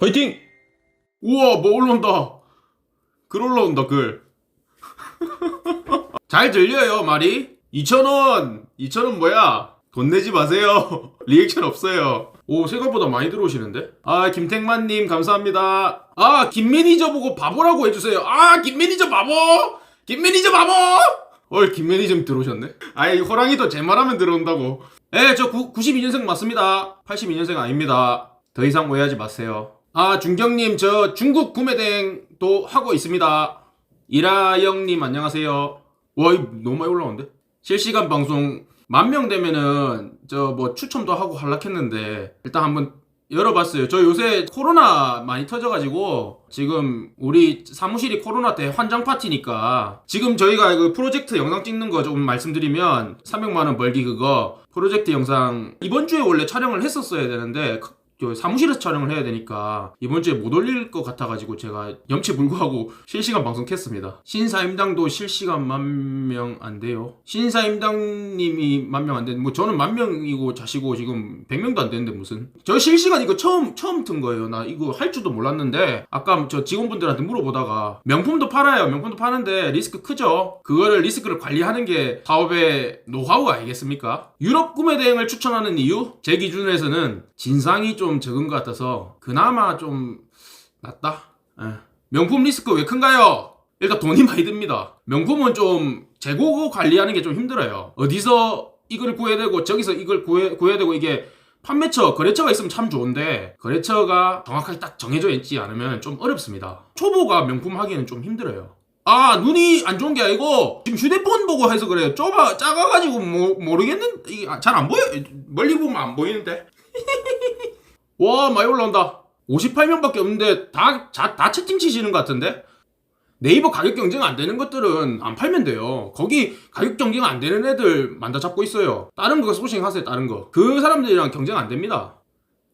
화이팅! 우와 뭐 올라온다. 글 올라온다 글. 잘 들려요 말이? 2,000원! 2,000원 뭐야? 돈 내지 마세요. 리액션 없어요. 오 생각보다 많이 들어오시는데? 아 김택만님 감사합니다. 아 김 매니저 보고 바보라고 해주세요. 아 김 매니저 바보! 김 매니저 바보 헐김 매니저 들어오셨네? 아이 호랑이도 제 말하면 들어온다고. 예저 92년생 맞습니다. 82년생 아닙니다. 더 이상 오해하지 마세요. 아 중경님 저 중국 구매대행도 하고 있습니다. 이라영님 안녕하세요. 와 이거 너무 많이 올라오는데? 실시간 방송 만 명 되면은 저 뭐 추첨도 하고 할락했는데 일단 한번 열어봤어요. 저 요새 코로나 많이 터져가지고 지금 우리 사무실이 코로나 때 환장 파티니까 지금 저희가 그 프로젝트 영상 찍는 거 좀 말씀드리면 300만 원 벌기 그거 프로젝트 영상 이번 주에 원래 촬영을 했었어야 되는데 저 사무실에서 촬영을 해야 되니까 이번 주에 못 올릴 것 같아가지고 제가 염치 불구하고 실시간 방송 켰습니다. 신사임당도 실시간 만 명 안 돼요. 신사임당님이 만 명 안 되는데 뭐 저는 만 명이고 자시고 지금 100명도 안 되는데 무슨 저 실시간 이거 처음 처음 튼 거예요. 나 이거 할 줄도 몰랐는데 아까 저 직원분들한테 물어보다가 명품도 팔아요. 명품도 파는데 리스크 크죠. 그거를 리스크를 관리하는 게 사업의 노하우 아니겠습니까? 유럽 구매 대행을 추천하는 이유 제 기준에서는 진상이 좀 적은 것 같아서 그나마 좀 낫다. 예. 명품 리스크 왜 큰가요? 일단 돈이 많이 듭니다. 명품은 좀 재고 관리하는 게 좀 힘들어요. 어디서 이걸 구해야 되고 저기서 이걸 구해, 구해야 되고 이게 판매처, 거래처가 있으면 참 좋은데 거래처가 정확하게 딱 정해져 있지 않으면 좀 어렵습니다. 초보가 명품 하기에는 좀 힘들어요. 아 눈이 안 좋은 게 아니고 지금 휴대폰 보고 해서 그래요. 좁아 작아가지고 뭐, 모르겠는 이게 잘안 보여. 멀리 보면 안 보이는데. 와 많이 올라온다. 58명밖에 없는데 다, 다, 다 채팅 치시는 것 같은데? 네이버 가격 경쟁 안 되는 것들은 안 팔면 돼요. 거기 가격 경쟁 안 되는 애들 만다 잡고 있어요. 다른 거 소싱 하세요, 다른 거. 그 사람들이랑 경쟁 안 됩니다.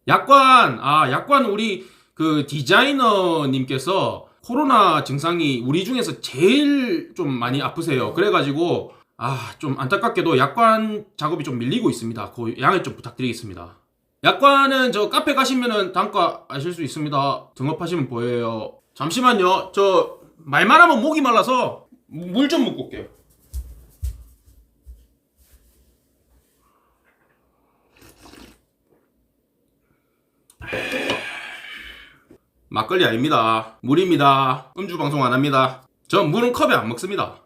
약관, 아, 약관 우리 그 디자이너님께서 코로나 증상이 우리 중에서 제일 좀 많이 아프세요. 그래가지고, 아, 좀 안타깝게도 약관 작업이 좀 밀리고 있습니다. 그 양해 좀 부탁드리겠습니다. 약관은 저 카페 가시면은 단가 아실 수 있습니다. 등업하시면 보여요. 잠시만요. 저 말만 하면 목이 말라서 물 좀 먹고 올게요. 막걸리 아닙니다. 물입니다. 음주 방송 안 합니다. 전 물은 컵에 안 먹습니다.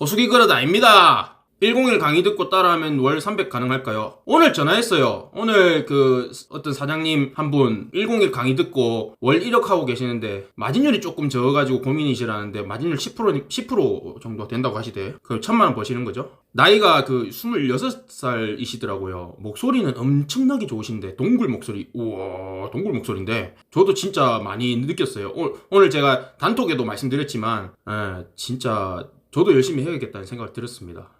호수기 그릇 아닙니다. 101 강의 듣고 따라하면 월 300 가능할까요? 오늘 전화했어요. 오늘 그 어떤 사장님 한 분 101 강의 듣고 월 1억 하고 계시는데 마진율이 조금 적어가지고 고민이시라는데 마진율 10% 10% 정도 된다고 하시대. 그 천만 원 버시는 거죠. 나이가 그 26살이시더라고요. 목소리는 엄청나게 좋으신데 동굴 목소리 우와 동굴 목소리인데 저도 진짜 많이 느꼈어요. 오늘, 오늘 제가 단톡에도 말씀드렸지만 에, 진짜 저도 열심히 해야겠다는 생각을 들었습니다.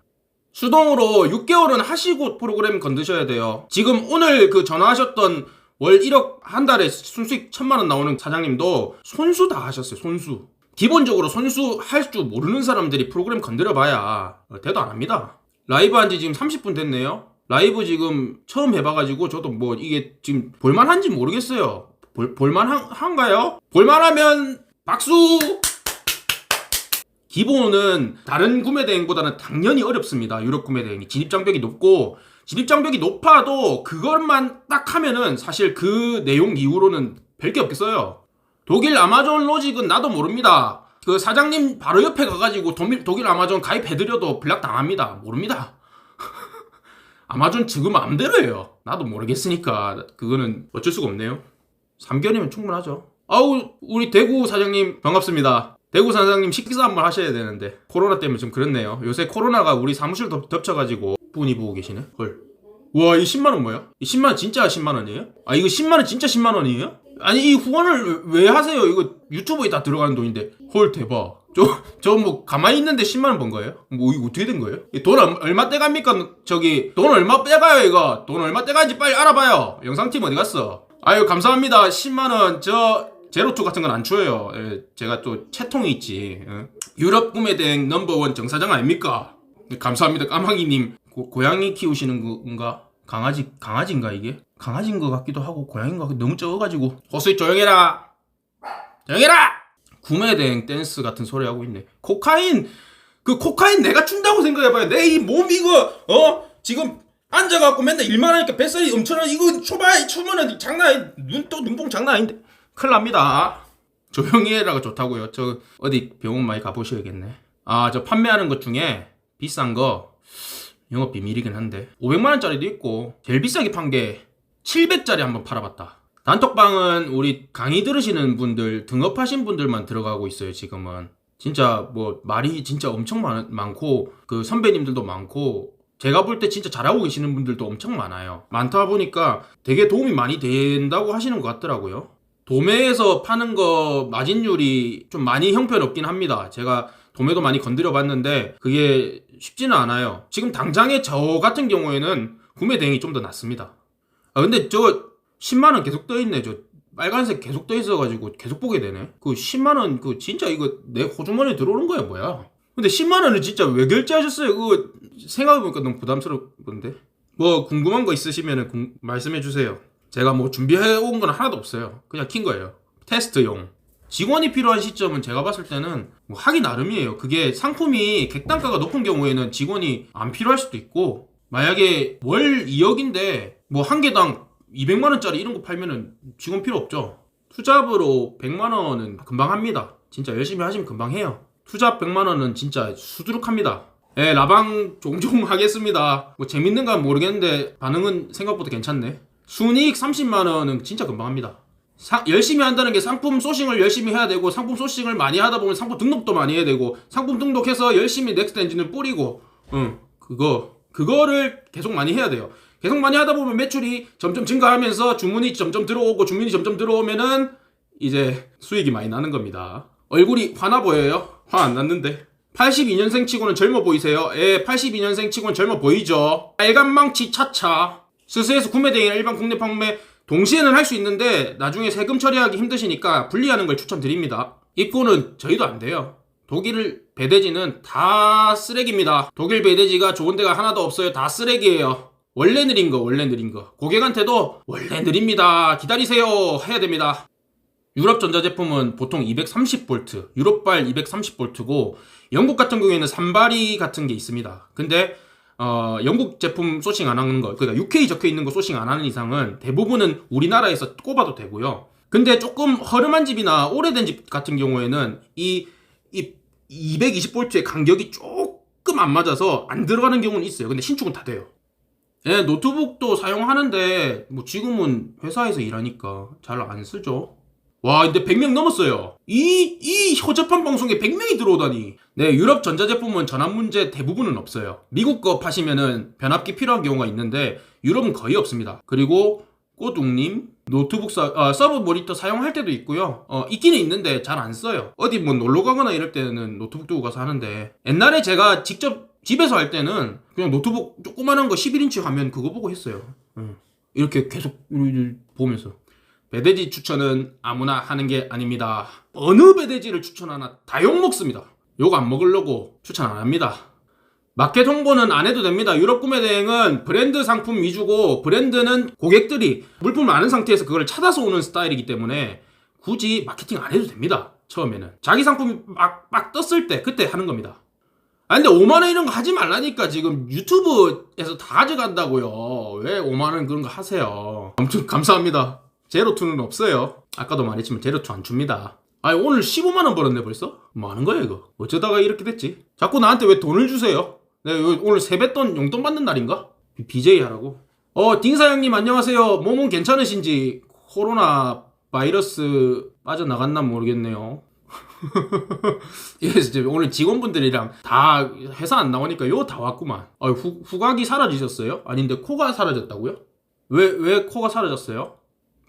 수동으로 6개월은 하시고 프로그램 건드셔야 돼요. 지금 오늘 그 전화하셨던 월 1억 한 달에 순수익 천만 원 나오는 사장님도 손수 다 하셨어요. 손수. 기본적으로 손수 할 줄 모르는 사람들이 프로그램 건드려 봐야 대도 안 합니다. 라이브 한 지 지금 30분 됐네요. 라이브 지금 처음 해봐가지고 저도 뭐 이게 지금 볼만한지 모르겠어요. 볼, 볼만한가요? 볼만하면 박수! 기본은 다른 구매 대행보다는 당연히 어렵습니다. 유럽 구매 대행이 진입 장벽이 높고 진입 장벽이 높아도 그것만 딱 하면은 사실 그 내용 이후로는 별게 없겠어요. 독일 아마존 로직은 나도 모릅니다. 그 사장님 바로 옆에 가가지고 독일, 독일 아마존 가입해드려도 블락 당합니다. 모릅니다. 아마존 지금 마음대로예요. 나도 모르겠으니까 그거는 어쩔 수가 없네요. 3개월이면 충분하죠. 아우 우리 대구 사장님 반갑습니다. 대구 사장님 식사 한번 하셔야 되는데 코로나 때문에 좀 그렇네요. 요새 코로나가 우리 사무실 덮, 덮쳐가지고 분이 부고 계시네. 헐. 와, 이 10만 원 뭐야? 이 10만 원 진짜 10만 원이에요? 아, 이거 10만 원 진짜 10만 원이에요? 아니, 이 후원을 왜 하세요? 이거 유튜브에 다 들어가는 돈인데. 헐, 대박. 저, 저 뭐 가만히 있는데 10만 원 번 거예요? 뭐 이거 어떻게 된 거예요? 얼- 얼마 떼갑니까? 저기 돈 얼마 빼가요 이거? 돈 얼마 떼가는지 빨리 알아봐요. 영상팀 어디 갔어? 아유 감사합니다. 10만 원 저 제로투 같은 건 안 줘요. 예, 제가 또 채통이 있지. 예. 유럽 구매 대행 넘버원 정사장 아닙니까? 네, 감사합니다. 까마귀님 고, 고양이 키우시는 건가? 강아지 강아지인가 이게? 강아지인 것 같기도 하고 고양이인 것 같기도 너무 적어가지고 호수이 조용해라. 조용해라. 구매 대행 댄스 같은 소리 하고 있네. 코카인 그 코카인 내가 준다고 생각해봐요. 내 이 몸 이거 어 지금 앉아갖고 맨날 일만 하니까 뱃살이 엄청나 이거 초반 초면은 장난 눈또 눈뽕 장난 아닌데 큰일 납니다. 조용히 해라가 좋다고요. 저 어디 병원 많이 가보셔야겠네. 아 저 판매하는 것 중에 비싼 거 영업 비밀이긴 한데 500만 원짜리도 있고 제일 비싸게 판 게 700짜리 한번 팔아봤다. 단톡방은 우리 강의 들으시는 분들 등업하신 분들만 들어가고 있어요 지금은 진짜 뭐 말이 진짜 엄청 많, 많고 그 선배님들도 많고 제가 볼 때 진짜 잘하고 계시는 분들도 엄청 많아요 많다 보니까 되게 도움이 많이 된다고 하시는 것 같더라고요 도매에서 파는 거 마진율이 좀 많이 형편없긴 합니다 제가 도매도 많이 건드려 봤는데 그게 쉽지는 않아요 지금 당장에 저 같은 경우에는 구매 대행이 좀 더 낫습니다 아 근데 저 10만 원 계속 떠 있네. 저 빨간색 계속 떠 있어 가지고 계속 보게 되네. 그 10만 원 그 진짜 이거 내 호주머니에 들어오는 거야 뭐야? 근데 10만 원을 진짜 왜 결제하셨어요? 그거 생각해 보니까 너무 부담스럽던데. 뭐 궁금한 거 있으시면은 말씀해 주세요. 제가 뭐 준비해 온 건 하나도 없어요. 그냥 킨 거예요. 테스트용. 직원이 필요한 시점은 제가 봤을 때는 뭐 하기 나름이에요. 그게 상품이 객단가가 높은 경우에는 직원이 안 필요할 수도 있고 만약에 월 2억인데 뭐 한 개당 200만 원짜리 이런 거 팔면은 직원 필요 없죠. 투잡으로 100만 원은 금방 합니다. 진짜 열심히 하시면 금방 해요. 투잡 100만 원은 진짜 수두룩합니다. 예, 라방 종종 하겠습니다. 뭐 재밌는가 모르겠는데 반응은 생각보다 괜찮네. 순이익 30만 원은 진짜 금방 합니다. 사, 열심히 한다는 게 상품 소싱을 열심히 해야 되고 상품 소싱을 많이 하다 보면 상품 등록도 많이 해야 되고 상품 등록해서 열심히 넥스트 엔진을 뿌리고 응 그거 그거를 계속 많이 해야 돼요. 계속 많이 하다 보면 매출이 점점 증가하면서 주문이 점점 들어오고 주문이 점점 들어오면은 이제 수익이 많이 나는 겁니다. 얼굴이 화나 보여요? 화 안 났는데. 82년생 치고는 젊어 보이세요? 예, 82년생 치고는 젊어 보이죠. 빨간망치 차차. 스스에서 구매 대행 일반 국내 판매 동시에는 할 수 있는데 나중에 세금 처리하기 힘드시니까 분리하는 걸 추천드립니다. 입고는 저희도 안 돼요. 독일 배대지는 다 쓰레기입니다. 독일 배대지가 좋은 데가 하나도 없어요. 다 쓰레기예요. 원래 느린 거, 원래 느린 거. 고객한테도 원래 느립니다. 기다리세요. 해야 됩니다. 유럽 전자제품은 보통 230V, 유럽발 230V고 영국 같은 경우에는 산발이 같은 게 있습니다. 근데 어, 영국 제품 소싱 안 하는 거, 그러니까 UK 적혀 있는 거 소싱 안 하는 이상은 대부분은 우리나라에서 꼽아도 되고요. 근데 조금 허름한 집이나 오래된 집 같은 경우에는 이, 이 220V의 간격이 조금 안 맞아서 안 들어가는 경우는 있어요. 근데 신축은 다 돼요. 예, 노트북도 사용하는데 뭐 지금은 회사에서 일하니까 잘 안 쓰죠. 와, 근데 100명 넘었어요. 이, 이 허접한 방송에 100명이 들어오다니. 네, 유럽 전자제품은 전압 문제 대부분은 없어요. 미국 거 파시면은 변압기 필요한 경우가 있는데 유럽은 거의 없습니다. 그리고 꼬둥님 노트북 사, 아, 서브 모니터 사용할 때도 있고요. 어, 있기는 있는데 잘 안 써요. 어디 뭐 놀러 가거나 이럴 때는 노트북 두고 가서 하는데 옛날에 제가 직접 집에서 할 때는 그냥 노트북 조그만한 거 11인치 화면 그거 보고 했어요. 응. 이렇게 계속 보면서. 배대지 추천은 아무나 하는 게 아닙니다. 어느 배대지를 추천하나 다 욕먹습니다. 욕 안 먹으려고 추천 안 합니다. 마켓 홍보는 안 해도 됩니다. 유럽 구매 대행은 브랜드 상품 위주고 브랜드는 고객들이 물품을 아는 상태에서 그걸 찾아서 오는 스타일이기 때문에 굳이 마케팅 안 해도 됩니다. 처음에는. 자기 상품이 막, 막 떴을 때 그때 하는 겁니다. 아 근데 5만원 이런 거 하지 말라니까 지금 유튜브에서 다 가져간다고요. 왜 5만원 그런 거 하세요. 아무튼 감사합니다. 제로투는 없어요. 아까도 말했지만 제로투 안 줍니다. 아니 오늘 15만원 벌었네 벌써? 뭐 하는 거야 이거? 어쩌다가 이렇게 됐지? 자꾸 나한테 왜 돈을 주세요? 내가 오늘 세뱃돈 용돈 받는 날인가? BJ 하라고? 어 딩사 형님 안녕하세요. 몸은 괜찮으신지 코로나 바이러스 빠져나갔나 모르겠네요. 예, 오늘 직원분들이랑 다 회사 안 나오니까 요 다 왔구만. 아, 후, 후각이 사라지셨어요? 아닌데 코가 사라졌다고요? 왜, 왜 코가 사라졌어요?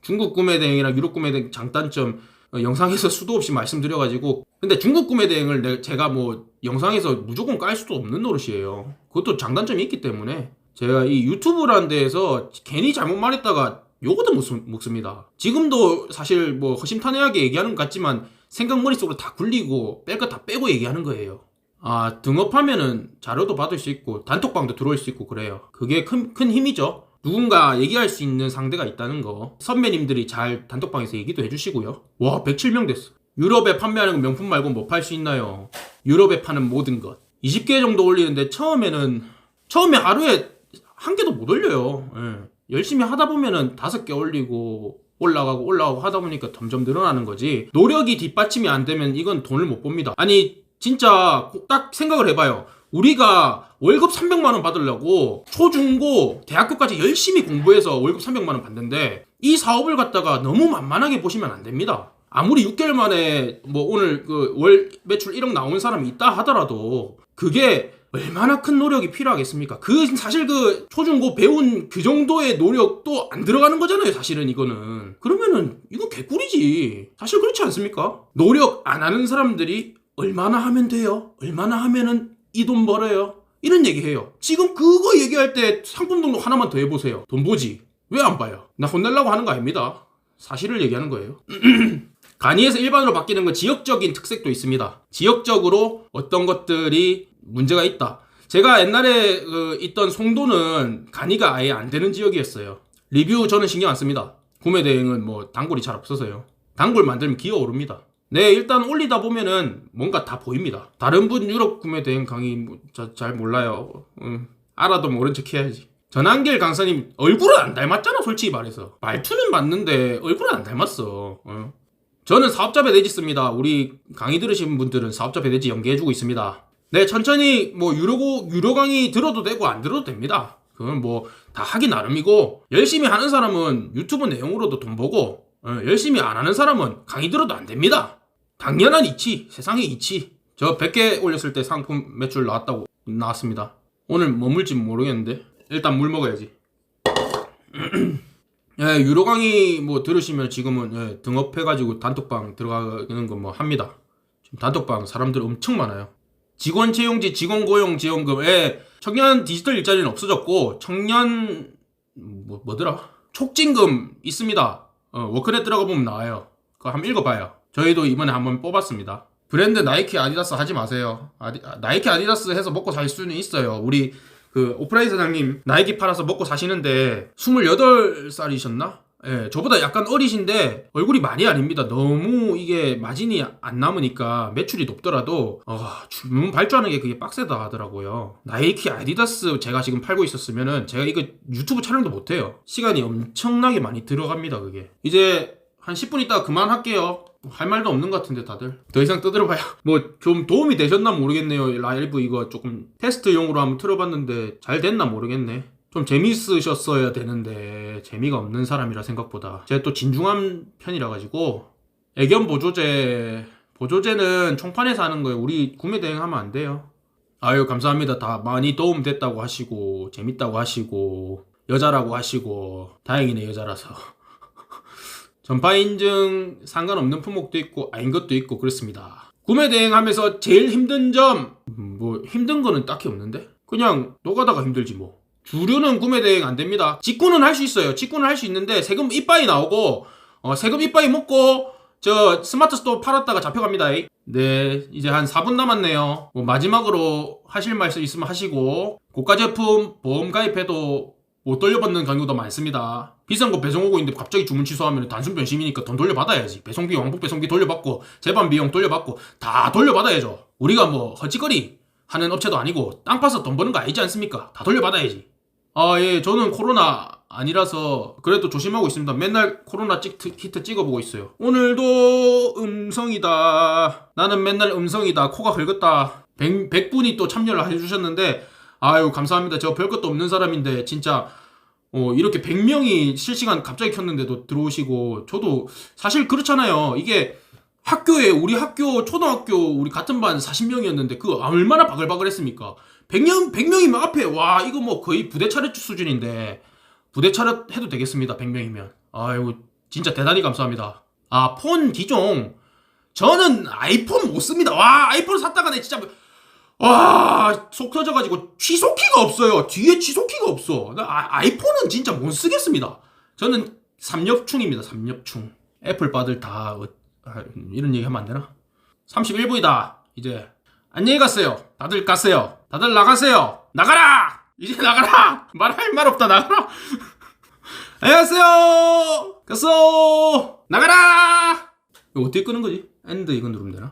중국 구매 대행이랑 유럽 구매 대행 장단점 어, 영상에서 수도 없이 말씀드려가지고 근데 중국 구매 대행을 내, 제가 뭐 영상에서 무조건 깔 수도 없는 노릇이에요. 그것도 장단점이 있기 때문에 제가 이 유튜브라는 데에서 괜히 잘못 말했다가 요거도 못 먹습니다. 지금도 사실 뭐 허심탄회하게 얘기하는 것 같지만 생각 머릿속으로 다 굴리고 뺄 거 다 빼고 얘기하는 거예요. 아, 등업하면은 자료도 받을 수 있고 단톡방도 들어올 수 있고 그래요. 그게 큰, 큰 힘이죠. 누군가 얘기할 수 있는 상대가 있다는 거. 선배님들이 잘 단톡방에서 얘기도 해주시고요. 와, 107명 됐어. 유럽에 판매하는 명품 말고 뭐 팔 수 있나요? 유럽에 파는 모든 것. 20개 정도 올리는데 처음에는, 처음에 하루에 한 개도 못 올려요. 예. 열심히 하다 보면은 다섯 개 올리고, 올라가고 올라가고 하다 보니까 점점 늘어나는 거지. 노력이 뒷받침이 안 되면 이건 돈을 못 봅니다. 아니, 진짜 꼭딱 생각을 해봐요. 우리가 월급 300만 원 받으려고 초중고 대학교까지 열심히 공부해서 월급 300만 원 받는데 이 사업을 갖다가 너무 만만하게 보시면 안 됩니다. 아무리 6개월 만에 뭐 오늘 그 월 매출 1억 나온 사람이 있다 하더라도 그게 얼마나 큰 노력이 필요하겠습니까? 그 사실 그 초중고 배운 그 정도의 노력도 안 들어가는 거잖아요, 사실은 이거는. 그러면은 이거 개꿀이지. 사실 그렇지 않습니까? 노력 안 하는 사람들이 얼마나 하면 돼요? 얼마나 하면은 이 돈 벌어요? 이런 얘기 해요. 지금 그거 얘기할 때 상품 등록 하나만 더 해보세요. 돈 보지. 왜 안 봐요? 나 혼내려고 하는 거 아닙니다. 사실을 얘기하는 거예요. 간이에서 일반으로 바뀌는 건 지역적인 특색도 있습니다. 지역적으로 어떤 것들이 문제가 있다. 제가 옛날에 그 있던 송도는 간이가 아예 안 되는 지역이었어요. 리뷰 저는 신경 안 씁니다. 구매 대행은 뭐 단골이 잘 없어서요. 단골 만들면 기어 오릅니다. 네, 일단 올리다 보면은 뭔가 다 보입니다. 다른 분 유럽 구매 대행 강의 뭐, 저, 잘 몰라요. 음, 알아도 모른 척 해야지. 전한길 강사님 얼굴은 안 닮았잖아, 솔직히 말해서. 말투는 맞는데 얼굴은 안 닮았어. 어. 저는 사업자 배대지 씁니다. 우리 강의 들으신 분들은 사업자 배대지 연계해주고 있습니다. 네, 천천히 뭐 유료고 유료 강의 들어도 되고 안 들어도 됩니다. 그건 뭐 다 하기 나름이고 열심히 하는 사람은 유튜브 내용으로도 돈 벌고 어, 열심히 안 하는 사람은 강의 들어도 안 됩니다. 당연한 이치, 세상의 이치. 저 100개 올렸을 때 상품 매출 나왔다고 나왔습니다. 오늘 뭐 물지 모르겠는데 일단 물 먹어야지. 예, 유료 강의 뭐 들으시면 지금은 예, 등업해가지고 단톡방 들어가는 거 뭐 합니다. 지금 단톡방 사람들 엄청 많아요. 직원 채용지, 직원 고용 지원금, 예, 청년 디지털 일자리는 없어졌고 청년 뭐 뭐더라? 촉진금 있습니다. 어, 워크넷 들어가 보면 나와요. 그거 한번 읽어봐요. 저희도 이번에 한번 뽑았습니다. 브랜드 나이키 아디다스 하지 마세요. 아디, 아, 나이키 아디다스 해서 먹고 살 수는 있어요. 우리 그 오프라인 사장님 나이키 팔아서 먹고 사시는데 28살이셨나? 예, 저보다 약간 어리신데 얼굴이 많이 아닙니다. 너무 이게 마진이 안 남으니까 매출이 높더라도 어, 주문 발주하는 게 그게 빡세다 하더라고요. 나이키 아디다스 제가 지금 팔고 있었으면은 제가 이거 유튜브 촬영도 못 해요. 시간이 엄청나게 많이 들어갑니다, 그게. 이제 한 10분 있다가 그만할게요. 할 말도 없는 것 같은데 다들. 더 이상 떠들어봐야 뭐 좀 도움이 되셨나 모르겠네요. 라이브 이거 조금 테스트용으로 한번 틀어봤는데 잘 됐나 모르겠네. 좀 재밌으셨어야 되는데 재미가 없는 사람이라 생각보다. 제가 또 진중한 편이라 가지고 애견 보조제 보조제는 총판에서 하는 거예요. 우리 구매 대행하면 안 돼요. 아유 감사합니다. 다 많이 도움 됐다고 하시고 재밌다고 하시고 여자라고 하시고 다행이네 여자라서 전파 인증 상관없는 품목도 있고 아닌 것도 있고 그렇습니다. 구매 대행하면서 제일 힘든 점, 음, 뭐 힘든 거는 딱히 없는데 그냥 노가다가 힘들지 뭐. 주류는 구매 대행 안 됩니다. 직구는 할 수 있어요. 직구는 할 수 있는데 세금 이빠이 나오고 어, 세금 이빠이 먹고 저 스마트 스토어 팔았다가 잡혀갑니다. 네, 이제 한 4분 남았네요. 뭐 마지막으로 하실 말씀 있으면 하시고 고가 제품 보험 가입해도 못 돌려받는 경우도 많습니다. 비싼 거 배송 오고 있는데 갑자기 주문 취소하면 단순 변심이니까 돈 돌려받아야지. 배송비, 왕복 배송비 돌려받고, 재반 비용 돌려받고, 다 돌려받아야죠. 우리가 뭐, 헛짓거리 하는 업체도 아니고, 땅 파서 돈 버는 거 아니지 않습니까? 다 돌려받아야지. 아, 예, 저는 코로나 아니라서, 그래도 조심하고 있습니다. 맨날 코로나 찍, 히트 찍어보고 있어요. 오늘도 음성이다. 나는 맨날 음성이다. 코가 긁었다. 100, 100분이 또 참여를 해주셨는데, 아유 감사합니다. 저 별것도 없는 사람인데 진짜 어, 이렇게 100명이 실시간 갑자기 켰는데도 들어오시고 저도 사실 그렇잖아요. 이게 학교에 우리 학교 초등학교 우리 같은 반 40명이었는데 그 얼마나 바글바글했습니까? 100명 100명이면 앞에 와 이거 뭐 거의 부대 차렷 수준인데 부대 차렷 해도 되겠습니다. 100명이면. 아유 진짜 대단히 감사합니다. 아 폰 기종 저는 아이폰 못 씁니다. 와 아이폰 샀다가 내 진짜 와, 속 터져가지고 취소키가 없어요. 뒤에 취소키가 없어. 아, 아이폰은 진짜 못 쓰겠습니다. 저는 삼엽충입니다. 삼엽충. 애플 바들 다 어, 아, 이런 얘기 하면 안 되나? 31분이다. 이제 안녕히 가세요. 다들 가세요. 다들 나가세요. 나가라! 이제 나가라! 말할 말 없다, 나가라! 안녕하세요! 갔어! 나가라! 이거 어떻게 끄는 거지? 엔드 이거 누르면 되나?